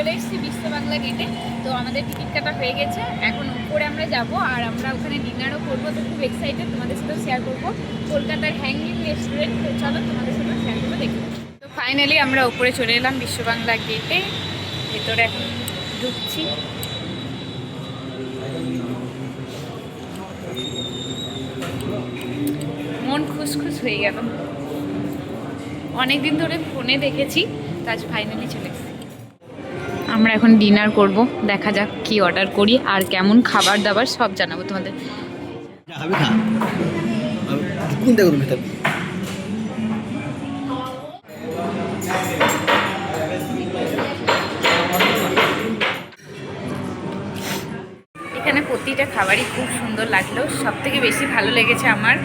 চলে এসেছি বিশ্ব বাংলা গেটে তো আমাদের টিকিট কাটা হয়ে গেছে। এখন উপরে আমরা যাব আর আমরা ওখানে ডিনারও করব। তো খুব এক্সাইটেড তোমাদের সাথেও শেয়ার করব। কলকাতার হ্যাঙ্গিং রেস্টুরেন্ট তো চলো তোমাদের সাথেও শেয়ার করব দেখব তো ফাইনালি আমরা উপরে চলে এলাম বিশ্ব বাংলা গেটে ভেতরে এখন ঢুকছি। মন খুশখুশ হয়ে গেল। অনেকদিন ধরে ফোনে দেখেছি, তো আজ ফাইনালি চলে এসেছি। আমরা এখন ডিনার করব। দেখা যাক কি অর্ডার করি আর কেমন খাবার দাবার সব জানাব তোমাদের। এখানে প্রতিটা খাবারই খুব সুন্দর লাগল। সব থেকে বেশি ভালো লেগেছে আমার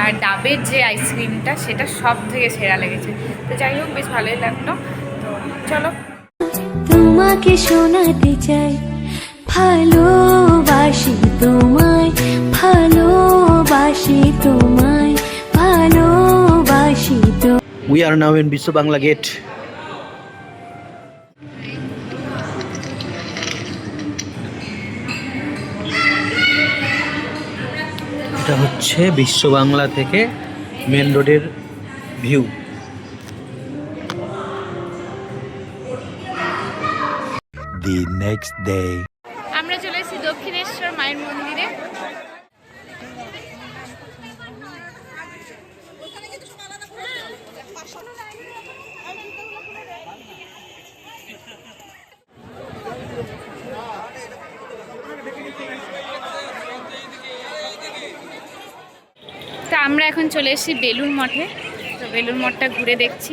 আর ডাবের যে আইসক্রিমটা সেটা সব থেকে সেরা লেগেছে। তো যাই হোক বেশ ভালোই লাগল। তো চলো। তোমাকে শোনাতে চাই। ভালোবাসি তোমায় ভালোবাসি তোমায়, ভালোবাসি তো উই আর নাও ইন বিশ্ব বাংলা গেট এটা হচ্ছে বিশ্ব বাংলা থেকে মেন রোডের ভিউ the next day. আমরা চলে এসেছি দক্ষিণেশ্বর মায়ের মন্দিরে। তা আমরা এখন চলে এসেছি বেলুর মঠে। তো বেলুর মঠটা ঘুরে দেখছি।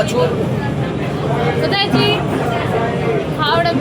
বাছু কোথায় আছি হাওড়া